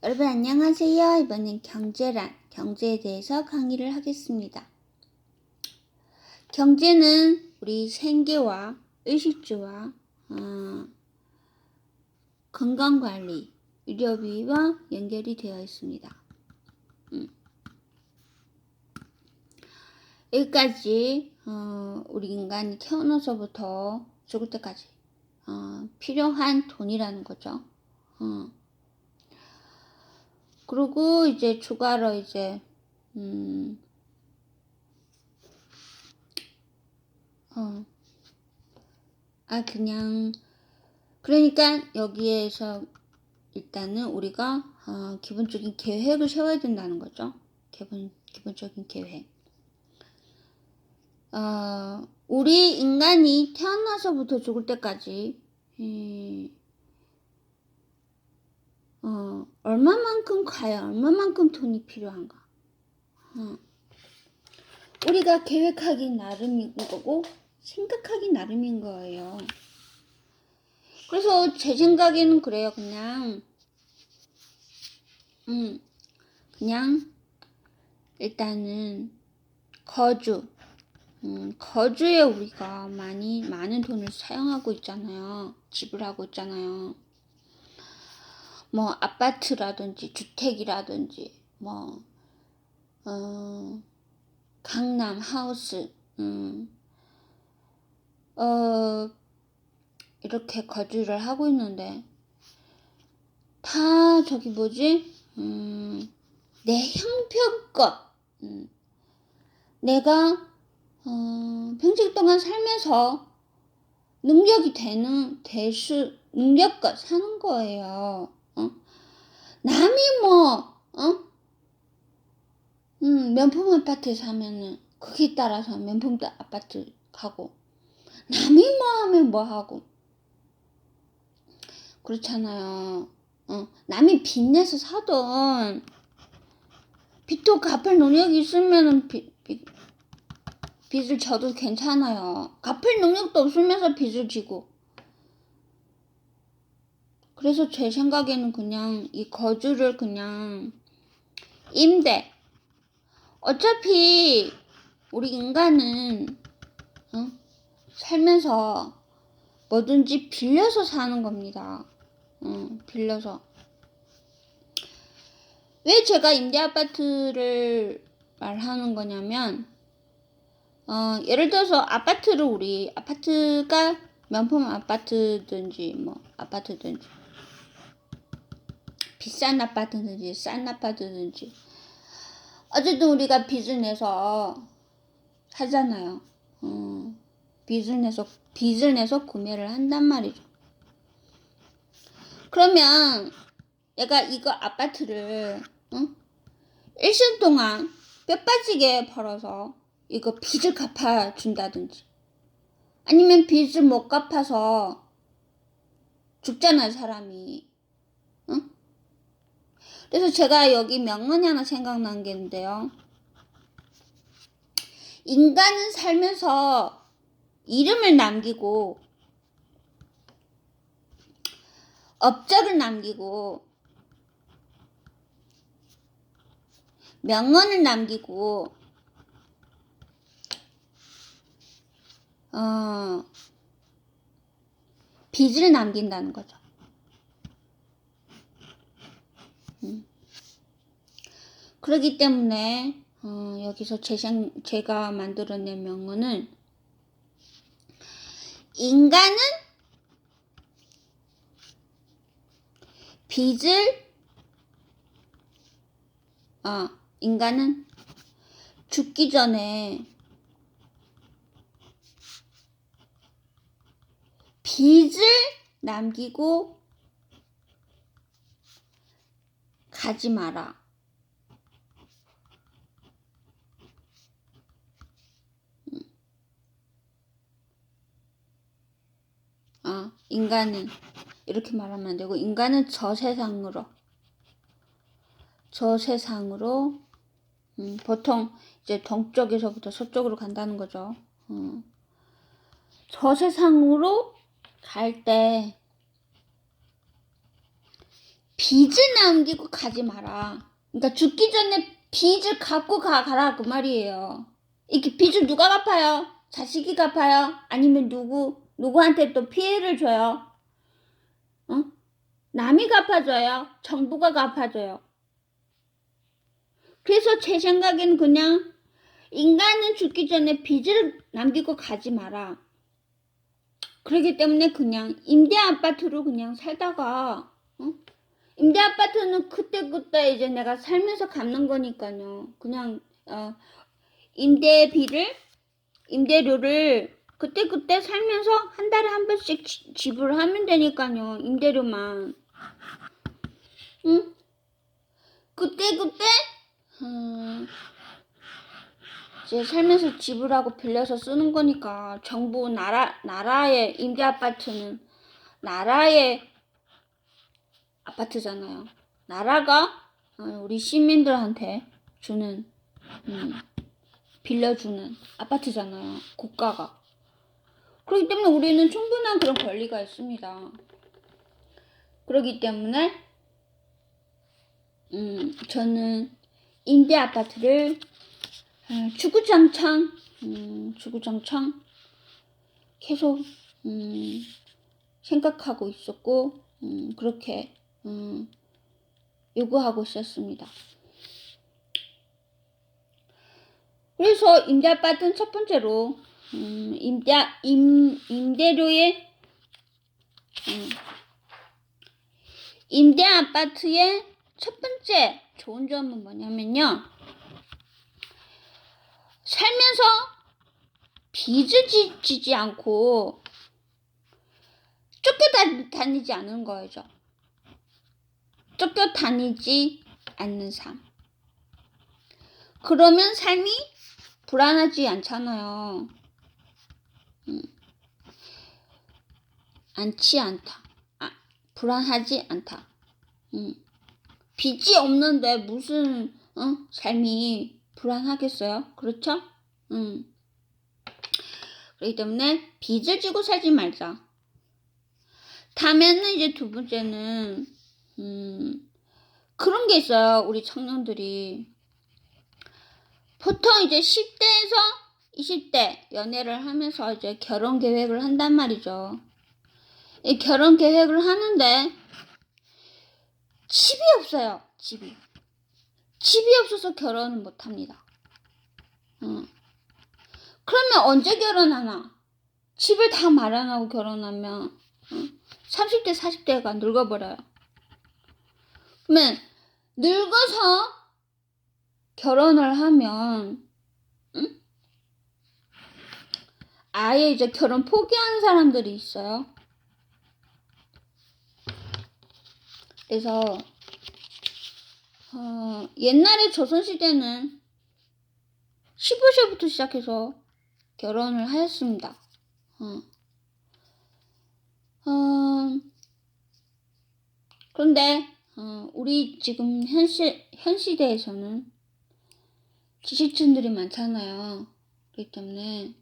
여러분 안녕하세요. 이번엔 경제란 경제에 대해서 강의를 하겠습니다. 경제는 우리 생계와 의식주와 어, 건강관리, 의료비와 연결이 되어 있습니다. 음. 여기까지 어, 우리 인간이 태어나서부터 죽을 때까지 어, 필요한 돈이라는 거죠. 어. 그리고 이제 추가로 이제 음, 어, 아 그냥 그러니까 여기에서 일단은 우리가 어, 기본적인 계획을 세워야 된다는 거죠. 기본 기본적인 계획. 어, 우리 인간이 태어나서부터 죽을 때까지 음, 어, 얼마만큼 가야 얼마만큼 돈이 필요한가? 어. 우리가 계획하기 나름인 거고 생각하기 나름인 거예요. 그래서 제 생각에는 그래요. 그냥 음, 그냥 일단은 거주 음, 거주에 우리가 많이 많은 돈을 사용하고 있잖아요. 지불하고 있잖아요. 뭐 아파트라든지 주택이라든지 뭐 어, 강남 하우스 음, 어, 이렇게 거주를 하고 있는데 다 저기 뭐지 음, 내 형편껏 음, 내가 어, 평생 동안 살면서 능력이 되는 대수 능력껏 사는 거예요. 어? 남이 뭐, 어? 음, 명품 아파트에 사면은, 거기에 따라서 명품 아파트 가고, 남이 뭐 하면 뭐 하고, 그렇잖아요. 어, 남이 빚내서 사던, 빚도 갚을 능력이 있으면은 빚, 빚, 빚을 져도 괜찮아요. 갚을 능력도 없으면서 빚을 지고, 그래서 제 생각에는 그냥 이 거주를 그냥 임대. 어차피 우리 인간은 어? 살면서 뭐든지 빌려서 사는 겁니다. 어, 빌려서. 왜 제가 임대 아파트를 말하는 거냐면, 어, 예를 들어서 아파트를 우리 아파트가 명품 아파트든지 뭐 아파트든지 비싼 아파트든지 싼 아파트든지 어쨌든 우리가 빚을 내서 사잖아요. 어, 빚을 내서 빚을 내서 구매를 한단 말이죠. 그러면 얘가 이거 아파트를 어? 일생 동안 뼈 빠지게 벌어서 이거 빚을 갚아 준다든지 아니면 빚을 못 갚아서 죽잖아요 사람이 응? 그래서 제가 여기 명언이 하나 생각난 게 있는데요. 인간은 살면서 이름을 남기고 업적을 남기고 명언을 남기고 어, 빚을 남긴다는 거죠. 그렇기 때문에 어, 여기서 제, 제가 만들어낸 명언은 인간은 빚을 아 인간은 죽기 전에 빚을 남기고 가지 마라. 아, 인간은 이렇게 말하면 안 되고 인간은 저 세상으로 저 세상으로 음, 보통 이제 동쪽에서부터 서쪽으로 간다는 거죠. 어. 저 세상으로 갈 때 빚을 남기고 가지 마라. 그러니까 죽기 전에 빚을 갖고 가, 가라 그 말이에요. 이렇게 빚을 누가 갚아요? 자식이 갚아요? 아니면 누구, 누구한테 또 피해를 줘요? 어? 남이 갚아줘요? 정부가 갚아줘요? 그래서 제 생각에는 그냥 인간은 죽기 전에 빚을 남기고 가지 마라. 그렇기 때문에 그냥 임대 아파트로 그냥 살다가 어? 임대 아파트는 그때 그때 이제 내가 살면서 갚는 거니까요. 그냥 어, 임대비를 임대료를 그때 그때 살면서 한 달에 한 번씩 지- 지불하면 되니까요. 임대료만. 응? 그때 그때 음, 이제 살면서 지불하고 빌려서 쓰는 거니까 정부 나라 나라의 임대 아파트는 나라의 아파트잖아요. 나라가 어, 우리 시민들한테 주는 음, 빌려주는 아파트잖아요. 국가가. 그렇기 때문에 우리는 충분한 그런 권리가 있습니다. 그렇기 때문에 음, 저는 임대 아파트를 어, 주구장창 음, 주구장창 계속 음, 생각하고 있었고 음, 그렇게 음, 요구하고 있었습니다. 그래서 임대 아파트는 첫 번째로 음, 임대 임 임대료의 음, 임대 아파트의 첫 번째 좋은 점은 뭐냐면요. 살면서 빚을 지, 지지 않고 쫓겨 다니지 않은 거죠. 쫓겨 다니지 않는 삶. 그러면 삶이 불안하지 않잖아요. 음. 않지 않다. 아, 불안하지 않다. 음. 빚이 없는데 무슨 어? 삶이 불안하겠어요? 그렇죠? 음. 그렇기 때문에 빚을 지고 살지 말자. 다음에는 이제 두 번째는 음, 그런 게 있어요. 우리 청년들이 보통 이제 10대에서 20대 연애를 하면서 이제 결혼 계획을 한단 말이죠. 이 결혼 계획을 하는데 집이 없어요. 집이. 집이 없어서 결혼을 못 합니다. 어. 그러면 언제 결혼하나? 집을 다 마련하고 결혼하면 어? 30대, 40대가 늙어버려요. 그러면 늙어서 결혼을 하면 응? 아예 이제 결혼 포기하는 사람들이 있어요. 그래서 어, 옛날에 조선시대는 15세부터 시작해서 결혼을 하였습니다. 어. 어, 그런데 어, 우리 지금 현, 시, 현 시대에서는 지식층들이 많잖아요. 그렇기 때문에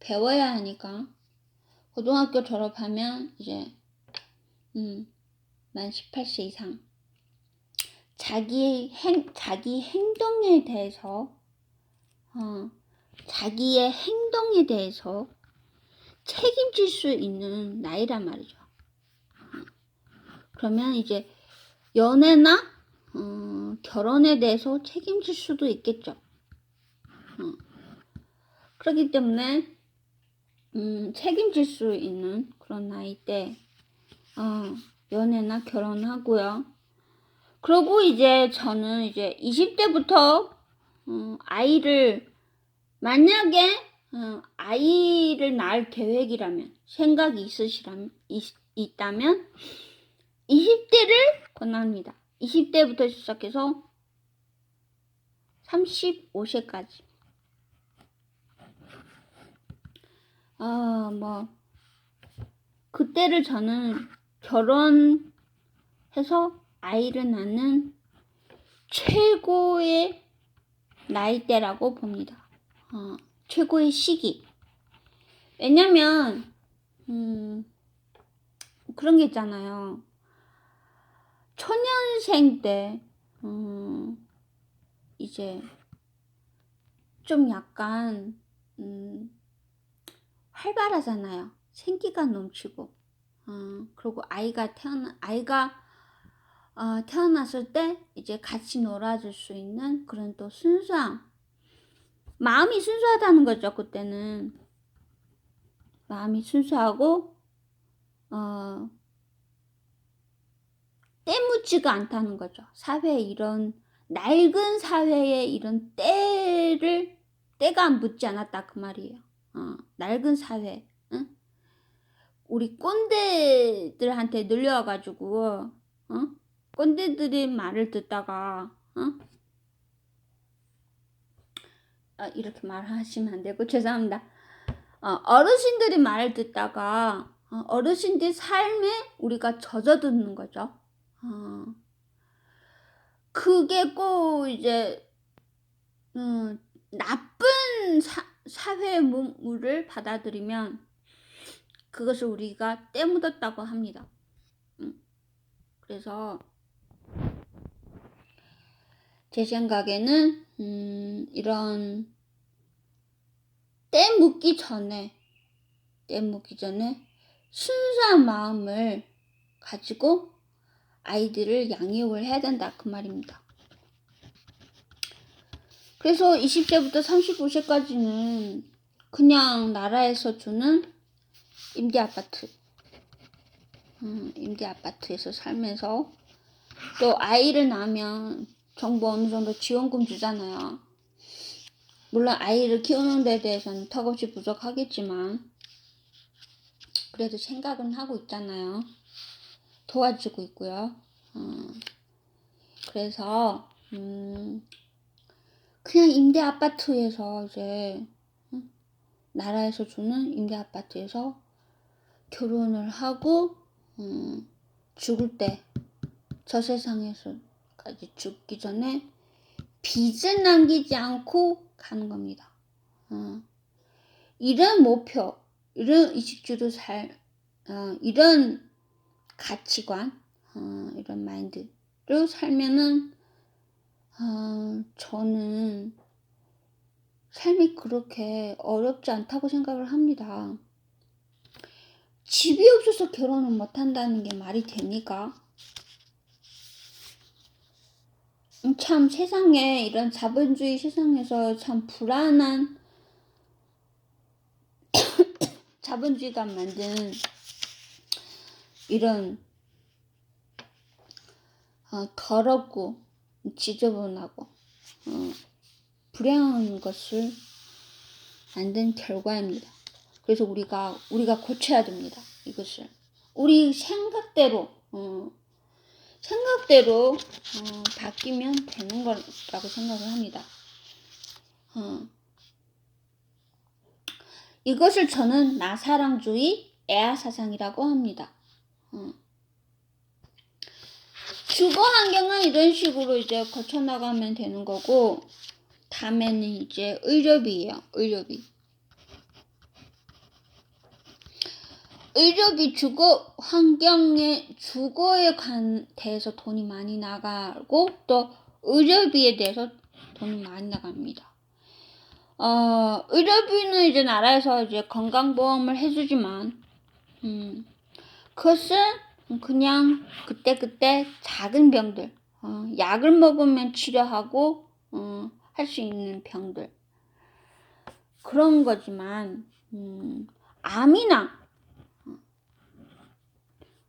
배워야 하니까 고등학교 졸업하면 이제 음, 만 18세 이상 자기 행 자기 행동에 대해서 어, 자기의 행동에 대해서 책임질 수 있는 나이란 말이죠. 어, 그러면 이제 연애나 어, 결혼에 대해서 책임질 수도 있겠죠. 어. 그렇기 때문에 음, 책임질 수 있는 그런 나이 때 어, 연애나 결혼하고요. 그리고 이제 저는 이제 20대부터 어, 아이를 만약에 어, 아이를 낳을 계획이라면 생각이 있으시라면 있, 있다면 20대를 권합니다. 20대부터 시작해서 35세까지. 아, 뭐 그때를 저는 결혼해서 아이를 낳는 최고의 나이대라고 봅니다. 어, 최고의 시기. 왜냐면, 음, 그런 게 있잖아요. 초년 초년생 때, 음, 이제 좀 약간, 음, 활발하잖아요. 생기가 넘치고. 어, 그리고 아이가 태어나, 아이가 어, 태어났을 때 이제 같이 놀아줄 수 있는 그런 또 순수함. 마음이 순수하다는 거죠, 그때는. 마음이 순수하고, 어, 때묻지가 않다는 거죠. 사회에 이런, 낡은 사회에 이런 때를, 때가 묻지 않았다, 그 말이에요. 어, 낡은 사회, 응? 우리 꼰대들한테 늘려가지고, 어? 꼰대들의 말을 듣다가, 어? 아, 이렇게 말하시면 안 되고, 죄송합니다. 어, 어르신들의 말을 듣다가, 어, 어르신들 삶에 우리가 젖어드는 거죠. 어, 그게 꼭 이제, 음, 나쁜 사, 사회의 문물을 받아들이면 그것을 우리가 때묻었다고 합니다. 음, 그래서 제 생각에는 음, 이런 때 묻기 전에 때 묻기 전에 순수한 마음을 가지고 아이들을 양육을 해야 된다 그 말입니다. 그래서 20세부터 35세까지는 그냥 나라에서 주는 임대 아파트, 음, 임대 아파트에서 살면서 또 아이를 낳으면 정부 어느 정도 지원금 주잖아요. 물론 아이를 키우는 데 대해서는 턱없이 부족하겠지만 그래도 생각은 하고 있잖아요. 도와주고 있고요. 어, 그래서 음, 그냥 임대 아파트에서 이제 응? 나라에서 주는 임대 아파트에서 결혼을 하고 음, 죽을 때 저 세상에서까지 죽기 전에 빚을 남기지 않고 가는 겁니다. 어, 이런 목표, 이런 의식주로 살, 어, 이런 가치관, 어, 이런 마인드로 살면은 어, 저는 삶이 그렇게 어렵지 않다고 생각을 합니다. 집이 없어서 결혼을 못 한다는 게 말이 됩니까? 음, 참 세상에 이런 자본주의 세상에서 참 불안한 자본주의가 만든 이런 어, 더럽고 지저분하고 어, 불행한 것을 만든 결과입니다. 그래서 우리가 우리가 고쳐야 됩니다. 이것을 우리 생각대로 어, 생각대로 어, 바뀌면 되는 거라고 생각을 합니다. 어. 이것을 저는 나사랑주의 애아사상이라고 합니다. 어. 주거 환경은 이런 식으로 이제 거쳐나가면 되는 거고, 다음에는 이제 의료비예요. 의료비. 의료비 주거 환경에 주거에 관 대해서 돈이 많이 나가고 또 의료비에 대해서 돈이 많이 나갑니다. 어, 의료비는 이제 나라에서 이제 건강보험을 해주지만, 음, 그것은 그냥 그때그때 작은 병들, 어, 약을 먹으면 치료하고, 어, 할수 있는 병들. 그런 거지만, 음, 암이나,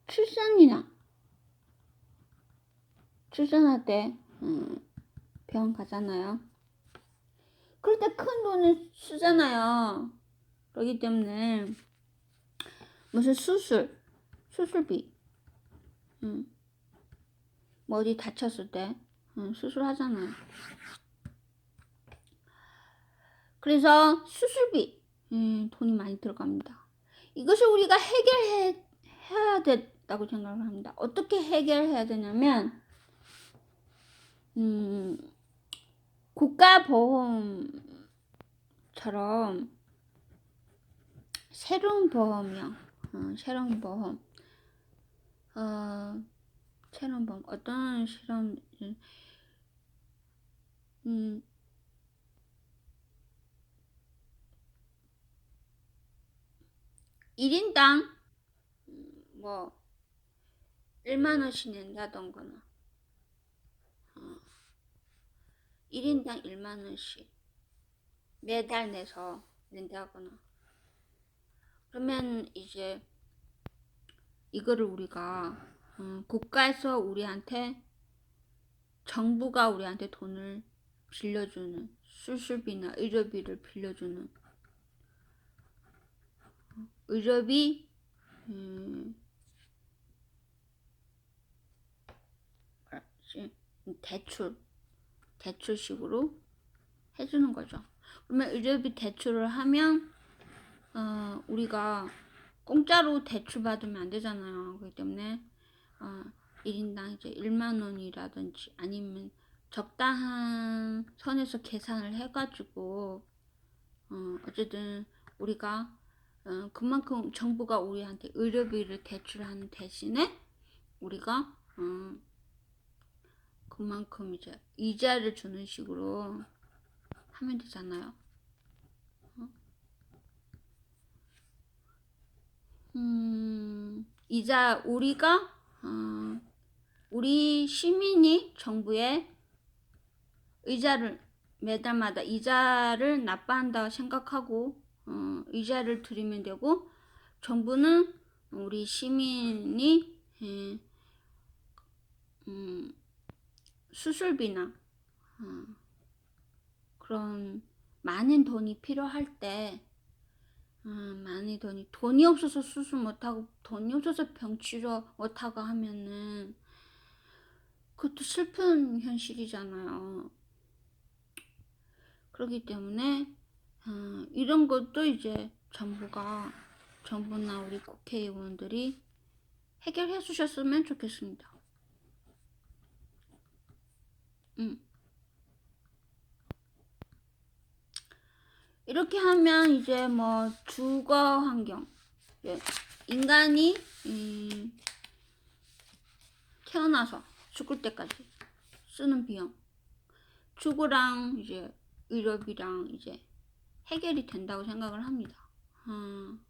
출산이나 출산할 때 음, 병원 가잖아요. 그럴 때 큰 돈을 쓰잖아요. 그렇기 때문에 무슨 수술, 수술비, 음, 뭐 어디 다쳤을 때 음, 수술하잖아요. 그래서 수술비 음, 돈이 많이 들어갑니다. 이것을 우리가 해결해 해야 된다고 생각을 합니다. 어떻게 해결해야 되냐면, 음, 국가보험처럼 새로운 보험이요. 어, 새로운 보험. 어, 새로운 방. 어떤 실험 음 일인당? 뭐 1만 원씩 낸다던거나. 어, 1인당 1만 원씩 매달 내서 낸다거나. 그러면 이제 이거를 우리가 음, 국가에서 우리한테 정부가 우리한테 돈을 빌려주는 수술비나 의료비를 빌려주는 어, 의료비 음? 대출 대출식으로 해주는 거죠. 그러면 의료비 대출을 하면 어, 우리가 공짜로 대출 받으면 안 되잖아요. 그렇기 때문에 어, 1인당 이제 1만 원이라든지 아니면 적당한 선에서 계산을 해가지고 어, 어쨌든 우리가 어, 그만큼 정부가 우리한테 의료비를 대출하는 대신에 우리가 어, 그만큼 이제 이자를 주는 식으로 하면 되잖아요. 음, 이자 우리가 어, 우리 시민이 정부에 이자를 매달마다 이자를 납부한다 생각하고 어, 이자를 드리면 되고 정부는 우리 시민이 예, 음, 수술비나 어, 그런 많은 돈이 필요할 때 아, 많이 돈이 돈이 없어서 수술 못하고 돈이 없어서 병 치료 못하고 하면은 그것도 슬픈 현실이잖아요. 그렇기 때문에 어, 이런 것도 이제 정부가 정부나 우리 국회의원들이 해결해 주셨으면 좋겠습니다. 음. 이렇게 하면 이제 뭐 주거 환경, 예, 인간이 음, 태어나서 죽을 때까지 쓰는 비용, 주거랑 이제 의료비랑 이제 해결이 된다고 생각을 합니다. 음,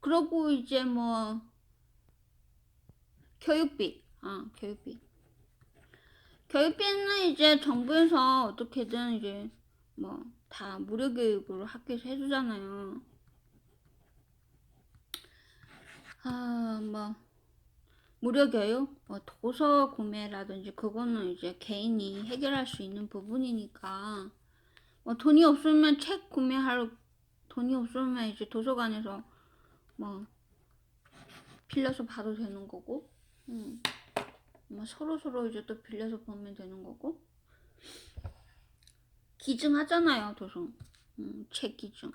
그러고 이제 뭐 교육비, 아 교육비, 교육비는 이제 정부에서 어떻게든 이제 뭐 다 무료 교육으로 학교에서 해주잖아요. 아, 뭐 무료 교육, 뭐 도서 구매라든지 그거는 이제 개인이 해결할 수 있는 부분이니까 뭐 돈이 없으면 책 구매할 돈이 없으면 이제 도서관에서 뭐 빌려서 봐도 되는 거고, 음. 뭐 서로 서로 이제 또 빌려서 보면 되는 거고. 기증하잖아요, 도서. 음, 책 기증.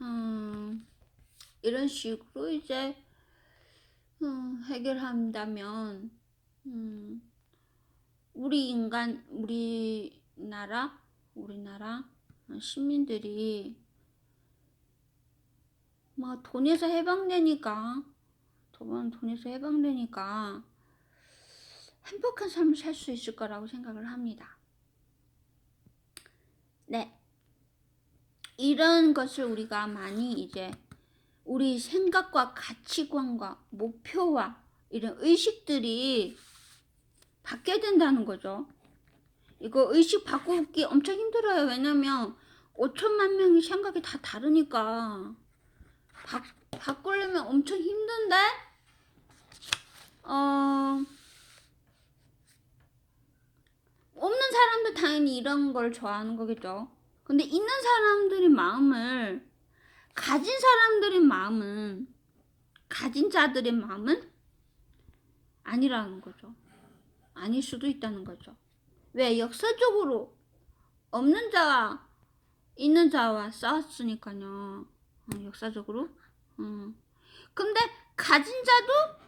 음, 이런 식으로 이제 음, 해결한다면 음, 우리 인간, 우리나라, 우리나라 시민들이 뭐 돈에서 해방되니까 돈 돈에서 해방되니까 행복한 삶을 살 수 있을 거라고 생각을 합니다. 네. 이런 것을 우리가 많이 이제 우리 생각과 가치관과 목표와 이런 의식들이 바뀌어야 된다는 거죠. 이거 의식 바꾸기 엄청 힘들어요. 왜냐면 5천만 명이 생각이 다 다르니까 바, 바꾸려면 엄청 힘든데 어 없는 사람도 당연히 이런 걸 좋아하는 거겠죠. 근데 있는 사람들의 마음을 가진 사람들의 마음은 가진 자들의 마음은 아니라는 거죠. 아닐 수도 있다는 거죠. 왜 역사적으로 없는 자와 있는 자와 싸웠으니까요. 어, 역사적으로. 음. 근데 가진 자도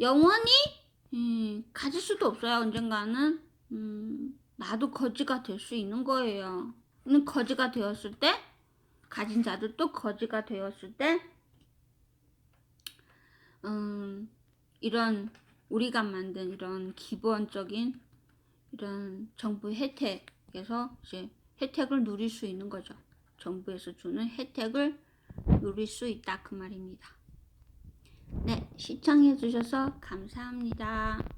영원히 음, 가질 수도 없어요. 언젠가는 음, 나도 거지가 될 수 있는 거예요. 근데 거지가 되었을 때 가진 자도 또 거지가 되었을 때 음, 이런 우리가 만든 이런 기본적인 이런 정부 혜택에서 이제 혜택을 누릴 수 있는 거죠. 정부에서 주는 혜택을 누릴 수 있다 그 말입니다. 네, 시청해 주셔서 감사합니다.